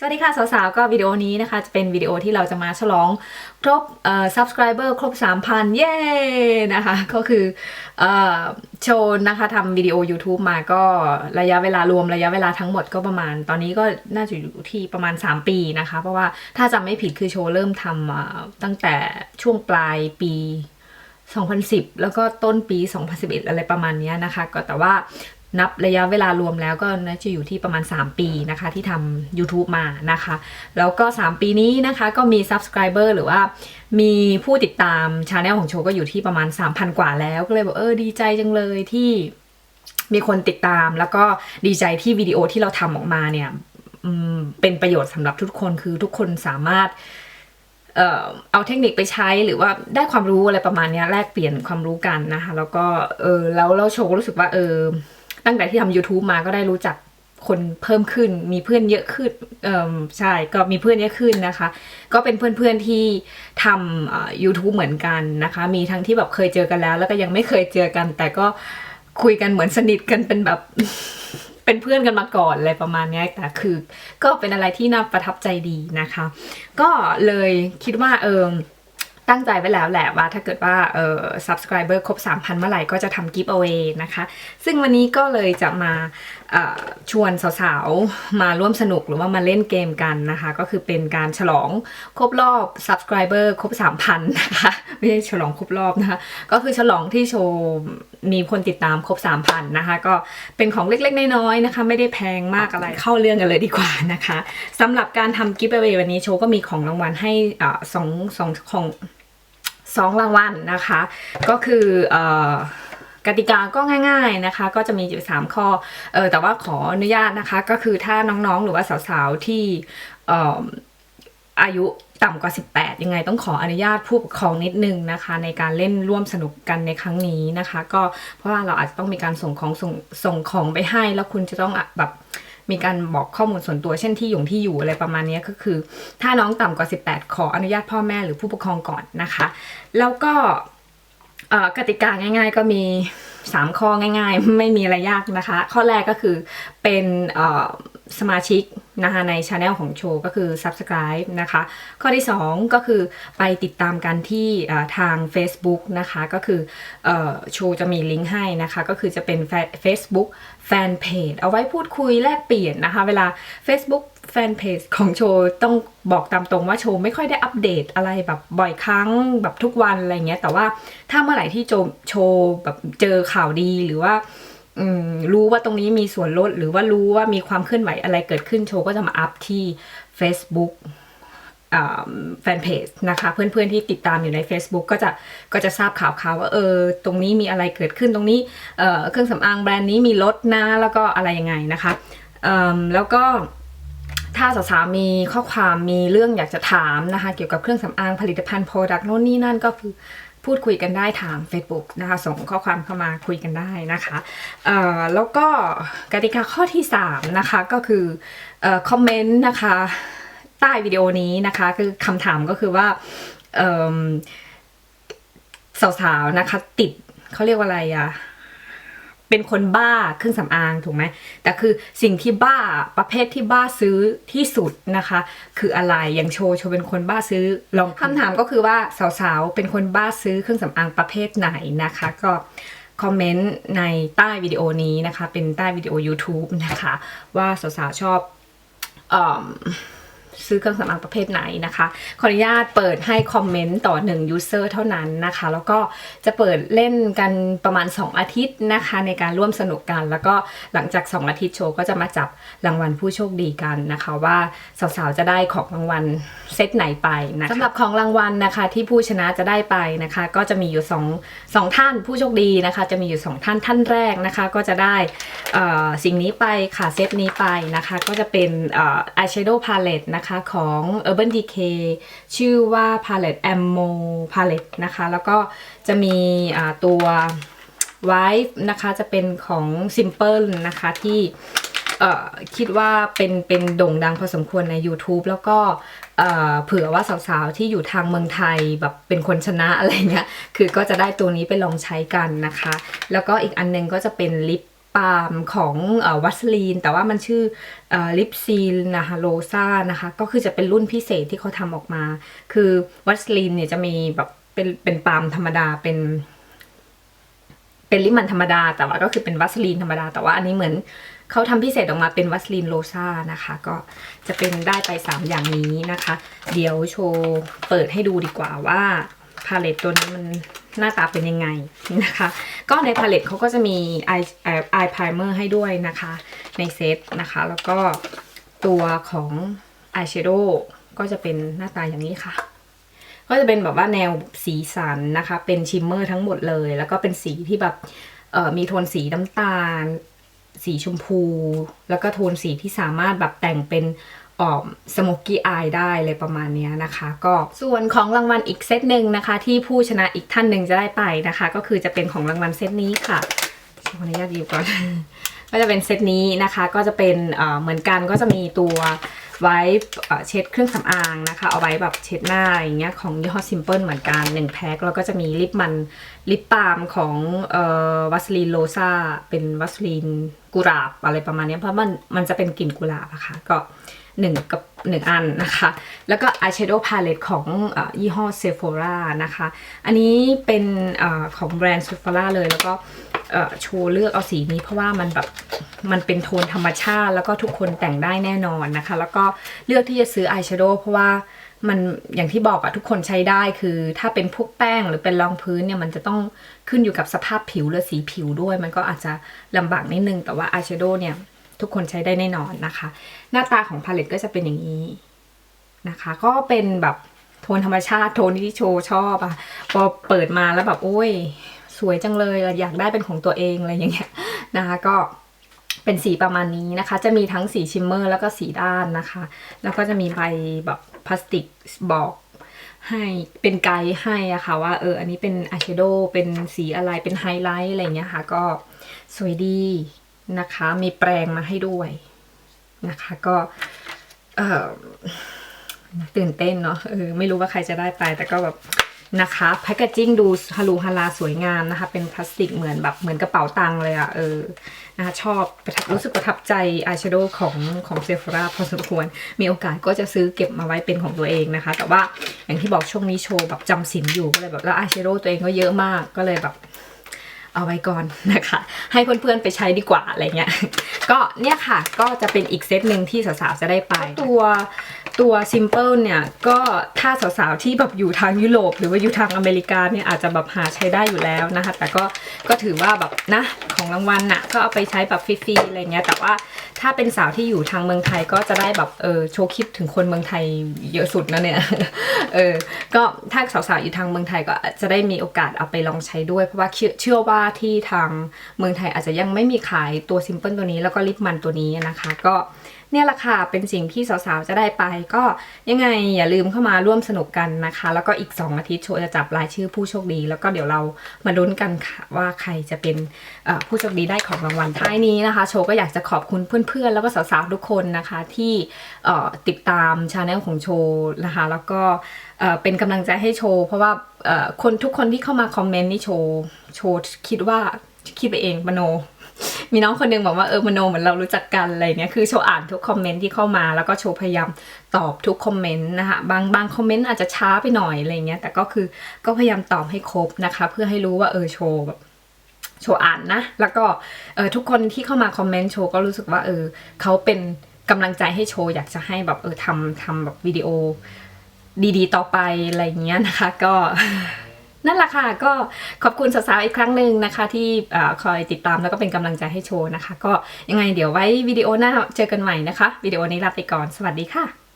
สวัสดีค่ะ สาวๆ ก็วิดีโอนี้นะคะ จะเป็นวิดีโอที่เราจะมาฉลองครบเอ่อ subscriber ครบ 3,000 เย้นะคะ ก็คือเอ่อโชว์นะคะทำวิดีโอ YouTube มาก็ระยะเวลารวมระยะเวลาทั้งหมดก็ประมาณ ตอนนี้ก็น่าจะอยู่ที่ประมาณ 3 ปีนะคะ เพราะว่าถ้าจำไม่ผิดคือโชว์เริ่มทำตั้งแต่ช่วงปลายปี 2010 แล้วก็ต้นปี 2011 อะไรประมาณเนี้ยนะคะ ก็แต่ว่า นับระยะเวลารวมแล้วก็น่าจะอยู่ที่ประมาณ 3 ปีนะคะ ที่ทำ YouTube มานะคะ แล้วก็ 3 ปีนี้นะคะ ก็มี Subscriber หรือว่ามีผู้ติดตามช anel ของโชว์ก็อยู่ที่ประมาณ 3,000 กว่าแล้ว ก็เลยบอกเออดีใจจังเลยที่มีคนติดตามแล้วก็ดีใจที่วิดีโอที่เราทำออกมาเนี่ยเป็นประโยชน์สำหรับทุกคนคือทุกคนสามารถเอ่อเอาเทคนิคไปใช้หรือว่าได้ความรู้อะไรประมาณนี้แลกเปลี่ยนความรู้กันนะคะ แล้วก็เออแล้วเราโชว์รู้สึกว่าเออ ตั้งแต่ที่ทำ YouTube มาก็ได้รู้จักคนเพิ่มขึ้น มีเพื่อนเยอะขึ้นเออใช่ ก็มีเพื่อนเยอะขึ้นนะคะ ก็เป็นเพื่อนๆที่ทำเอ่อ YouTube เหมือนกันนะคะ มีทั้งที่แบบเคยเจอกันแล้ว แล้วก็ยังไม่เคยเจอกัน แต่ก็คุยกันเหมือนสนิทกันเป็นแบบเป็นเพื่อนกันมาก่อนอะไรประมาณนี้แต่คือ ก็เป็นอะไรที่น่าประทับใจดีนะคะ ก็เลยคิดว่าเออ ตั้งใจไว้แล้วแหละว่าถ้าเกิดว่าเออ subscriber ครบ 3,000 เมื่อไหร่ก็จะทำ giveaway นะคะ ซึ่งวันนี้ก็เลยจะมาชวนสาวๆ มาร่วมสนุกหรือว่ามาเล่นเกมกันนะคะ ก็คือเป็นการฉลองครบรอบ subscriber ครบ 3,000 นะคะ ไม่ใช่ฉลองครบรอบนะคะ ก็คือฉลองที่โชว์มีคนติดตามครบ 3,000 นะคะ ก็เป็นของเล็กๆ น้อยๆ นะคะ ไม่ได้แพงมากอะไรเข้าเรื่องกันเลยดีกว่านะคะสำหรับการทำ giveaway วันนี้โชว์ก็มีของรางวัลให้อสองสองของ สองรางวัลนะคะ ก็คืออกติกาก็ง่ายๆนะคะ ก็จะมีอยู่3ข้อเออแต่ว่าขออนุญาตนะคะ ก็คือถ้าน้องๆหรือว่าสาวๆที่อายุต่ำกว่า 18 ยังไงต้องขออนุญาตผู้ปกครองนิดนึงนะคะ ในการเล่นร่วมสนุกกันในครั้งนี้นะคะ ก็เพราะว่าเราอาจจะต้องมีการส่งของส่งส่งของไปให้ แล้วคุณจะต้องแบบ มีการบอกข้อมูลส่วนตัวเช่นที่อยู่ที่อยู่อะไรประมาณนี้ก็คือ ถ้าน้องต่ำกว่า 18 ขออนุญาตพ่อแม่หรือผู้ปกครองก่อนนะคะ แล้วก็กติกาง่าย ๆ ก็มี 3 ข้อง่าย ๆ ไม่มีอะไรยากนะคะ ข้อแรกก็คือเป็นสมาชิกนะคะในช anel ของโชว์ก็คือ subscribe นะคะ ข้อที่ 2 ก็คือไปติดตามกันที่ทาง Facebook นะคะก็คือโชว์จะมีลิงก์ให้นะคะก็คือจะเป็น Facebook แฟนเพจเอาไว้พูดคุยแลกเปลี่ยนนะคะ เวลา Facebook แฟนเพจของโชว์ต้องบอกตามตรงว่าโชว์ไม่ค่อยได้อัปเดตอะไรแบบบ่อยครั้งแบบทุกวันอะไรเงี้ย แต่ว่าถ้าเมื่อไหร่ที่โจโชว์แบบเจอข่าวดีหรือว่ารู้ว่าตรงนี้มีส่วนลดหรือว่ารู้ว่ามีความเคลื่อนไหวอะไรเกิดขึ้นโชว์ก็จะมาอัพที่ Facebook แฟนเพจนะคะเพื่อนๆที่ติดตามอยู่ใน Facebook ก็จะก็จะทราบข่าวข่าวว่าเออตรงนี้มีอะไรเกิดขึ้นตรงนี้เเครื่องสำอางแบรนด์นี้มีลดนะแล้วก็อะไรยังไงนะคะแล้วก็ ถ้าสาวๆมีข้อความมีเรื่องอยากจะถามนะคะ เกี่ยวกับเครื่องสำอางผลิตภัณฑ์โปรดักต์โน่นนี่นั่นก็คือพูดคุยกันได้ทาง Facebook นะคะ ส่งข้อความเข้ามาคุยกันได้นะคะแล้วก็กติกาข้อที่ 3 นะคะก็คืออคอมเมนต์นะคะ ใต้วิดีโอนี้นะคะ คือคำถามก็คือว่าสาวๆนะคะติดเขาเรียกว่าอะไรอะ เป็นคนบ้าเครื่องสำอางถูกไหมแต่คือสิ่งที่บ้าประเภทที่บ้าซื้อที่สุดนะคะ คืออะไรอย่างโชว์โชว์เป็นคนบ้าซื้อลองคำถามก็คือว่าสาวๆเป็นคนบ้าซื้อเครื่องสำอางประเภทไหนนะคะ ก็คอมเมนต์ในใต้วิดีโอนี้นะคะ เป็นใต้วิดีโอ YouTube นะคะ ว่าสาวๆชอบอ ซื้อเครื่องสำอางประเภทไหนนะคะ ขออนุญาตเปิดให้คอมเมนต์ต่อ1 user เท่านั้นนะคะ แล้วก็จะเปิดเล่นกันประมาณ 2 อาทิตย์นะคะ ในการร่วมสนุกกัน แล้วก็หลังจาก 2 อาทิตย์โชว์ก็จะมาจับรางวัลผู้โชคดีกันนะคะ ว่าสาวๆจะได้ของรางวัลเซตไหนไปนะคะสำหรับของรางวัลนะคะที่ผู้ชนะจะได้ไปนะคะ ก็จะมีอยู่2 2ท่านผู้โชคดีนะคะ จะมีอยู่ 2 ท่านท่านแรกนะคะ ก็จะได้สิ่งนี้ไปค่ะเซตนี้ไปนะคะ ก็จะเป็นอ่อ eyeshadow palette นะคะของ Urban Decay ชื่อว่า palette Ammo palette นะคะ แล้วก็จะมีตัว Wife นะคะจะเป็นของ Simple นะคะที่คิดว่าเป็นเป็นโด่งดังพอสมควรใน YouTube แล้วก็เผื่อว่าสาวๆ ที่อยู่ทางเมืองไทยแบบเป็นคนชนะอะไรเงี้ย คือก็จะได้ตัวนี้ไปลองใช้กันนะคะ แล้วก็อีกอันหนึงก็จะเป็นลิป ปาล์มของวัสลีน แต่ว่ามันชื่อลิปซีลนะคะโรซานะคะ ก็คือจะเป็นรุ่นพิเศษที่เขาทำออกมา คือวัสลีนเนี่ยจะมีแบบเป็นเป็นปาล์มธรรมดาเป็นเป็นลิปมันธรรมดา แต่ว่าก็คือเป็นวัสลีนธรรมดา แต่ว่าอันนี้เหมือนเขาทำพิเศษออกมาเป็นวัสลีนโรซานะคะ ก็จะเป็นได้ไป 3 อย่างนี้นะคะ เดี๋ยวโชว์เปิดให้ดูดีกว่าว่าพาเลตตัวนี้มัน หน้าตาเป็นยังไงนะคะ ก็ในพาเลตเขาก็จะมีไอไอพายเมอร์ให้ด้วยนะคะ ในเซตนะคะ แล้วก็ตัวของอายแชโดว์ก็จะเป็นหน้าตาอย่างนี้ค่ะ ก็จะเป็นแบบว่าแนวสีสันนะคะ เป็นชิมเมอร์ทั้งหมดเลย แล้วก็เป็นสีที่แบบเอ่อมีโทนสีน้ำตาล สีชมพู แล้วก็โทนสีที่สามารถแบบแต่งเป็น สโมกกี้อายได้เลยประมาณนี้นะคะ ก็ส่วนของรางวัลอีกเซตหนึ่งนะคะ ที่ผู้ชนะอีกท่านหนึ่งจะได้ไปนะคะ ก็คือจะเป็นของรางวัลเซตนี้ค่ะขออนุญาตอยู่ก่อน ก็จะเป็นเซตนี้นะคะ ก็จะเป็นเหมือนกันก็จะมีตัวไว้เอ่อเช็ดเครื่องสำอางนะคะ เอาไว้แบบเช็ดหน้าอย่างเงี้ยของยี่ห้อ Simple เหมือนกัน1แพ็คแล้วก็จะมีลิปมันลิปบาล์มของออวัสลีนโรซาเป็นวัสลีนกุหลาบอะไรประมาณนี้เพราะมันมันจะเป็นกลิ่นกุหลาบอะค่ะก็ หนึ่งกับหนึ่งอันนะคะ แล้วก็อายแชโดว์พาเลตของอยี่ห้อ Sephora นะคะ อันนี้เป็นอของแบรนด์ Sephora เลยแล้วก็โชว์เลือกเอาสีนี้เพราะว่ามันแบบมันเป็นโทนธรรมชาติ แล้วก็ทุกคนแต่งได้แน่นอนนะคะ แล้วก็เลือกที่จะซื้ออายแชโดว์เพราะว่ามันอย่างที่บอกอะทุกคนใช้ได้คือถ้าเป็นพวกแป้งหรือเป็นรองพื้นเนี่ยมันจะต้องขึ้นอยู่กับสภาพผิวหรือสีผิวด้วย มันก็อาจจะลำบากนิดนึงแต่ว่าอายแชโดว์เนี่ย ทุกคนใช้ได้แน่นอนนะคะ หน้าตาของพาเลตก็จะเป็นอย่างนี้นะคะ ก็เป็นแบบโทนธรรมชาติโทนที่โชว์ชอบอะพอเปิดมาแล้วแบบโอ้ย สวยจังเลยอยากได้เป็นของตัวเองอะไรอย่างเงี้ยนะคะก็เป็นสีประมาณนี้นะคะ จะมีทั้งสีชิมเมอร์แล้วก็สีด้านนะคะ แล้วก็จะมีใบแบบพลาสติกบอกให้เป็นไกด์ให้อะค่ะว่าเอออันนี้เป็นอายแชโดว์เป็นสีอะไรเป็นไฮไลท์อะไรเงี้ยค่ะ ก็สวยดี นะคะ มีแปรงมาให้ด้วยนะคะ ก็ตื่นเต้นเนาะเออไม่รู้ว่าใครจะได้ไป แต่ก็แบบนะคะแพคเกจิ้งดูฮารูฮาราสวยงามนะคะ เป็นพลาสติกเหมือนแบบเหมือนกระเป๋าตังค์เลยอะเออนะคะชอบประทับรู้สึกประทับใจอายแชโดว์ของของเซฟราพอสมควร มีโอกาสก็จะซื้อเก็บมาไว้เป็นของตัวเองนะคะ แต่ว่าอย่างที่บอกช่วงนี้โชว์แบบจำสินอยู่ก็เลยแบบแล้วอายแชโดว์ตัวเองก็เยอะมากก็เลยแบบ เอาไว้ก่อนนะคะ ให้เพื่อนๆไปใช้ดีกว่าอะไรเงี้ย ก็เนี่ยค่ะก็จะเป็นอีกเซตหนึ่งที่สาวๆจะได้ไปตัวตัว Simple เนี่ยก็ถ้าสาวๆที่แบบอยู่ทางยุโรปหรือว่าอยู่ทางอเมริกาเนี่ยอาจจะแบบหาใช้ได้อยู่แล้วนะคะ แต่ก็ก็ถือว่าแบบนะของรางวัลน่ะก็เอาไปใช้แบบฟรีๆอะไรเงี้ยแต่ว่าถ้าเป็นสาวที่อยู่ทางเมืองไทยก็จะได้แบบเออโชว์คลิปถึงคนเมืองไทยเยอะสุดนะเนี่ยเออก็ถ้าสาวๆอยู่ทางเมืองไทยก็จะได้มีโอกาสเอาไปลองใช้ด้วยเพราะว่าเชื่อเชื่อว่าที่ทางเมืองไทยอาจจะยังไม่มีขายตัวซิมเปิลตัวนี้แล้วก็ลิปมันตัวนี้นะคะ ก็ เนี่ยแหละค่ะเป็นสิ่งที่สาวๆจะได้ไป ก็ยังไงอย่าลืมเข้ามาร่วมสนุกกันนะคะ แล้วก็อีก 2 อาทิตย์โชว์จะจับรายชื่อผู้โชคดี แล้วก็เดี๋ยวเรามาลุ้นกันค่ะว่าใครจะเป็นผู้โชคดีได้ของรางวัลท้ายนี้นะคะ โชว์ก็อยากจะขอบคุณเพื่อนๆ แล้วก็สาวๆทุกคนนะคะที่ติดตามชาแนลของโชว์นะคะ แล้วก็เป็นกำลังใจให้โชว์เพราะว่าคนทุกคนที่เข้ามาคอมเมนต์นี่โชว์โชว์คิดว่าคิดไปเองมโน มีน้องคนหนึงบอกว่าเออมโนเหมือนเรารู้จักกันอะไรเงี้ยคือโชว์อ่านทุกคอมเมนต์ที่เข้ามา แล้วก็โชว์พยายามตอบทุกคอมเมนต์นะคะบางบางคอมเมนต์อาจจะช้าไปหน่อยอะไรเงี้ยแต่ก็คือก็พยายามตอบให้ครบนะคะ เพื่อให้รู้ว่าเออโชว์แบบโชว์อ่านนะ แล้วก็เออทุกคนที่เข้ามาคอมเมนต์โชว์ก็รู้สึกว่าเออเขาเป็นกำลังใจให้โชว์อยากจะให้แบบเออทำทำแบบวิดีโอดีๆ ต่อไปอะไรเงี้ยนะคะ ก็ นั่นแหละค่ะก็ขอบคุณสาวๆอีกครั้งหนึ่งนะคะ ที่คอยติดตามแล้วก็เป็นกำลังใจให้โชว์นะคะ ก็ยังไงเดี๋ยวไว้วิดีโอหน้าเจอกันใหม่นะคะวิดีโอนี้ลาไปก่อนสวัสดีค่ะ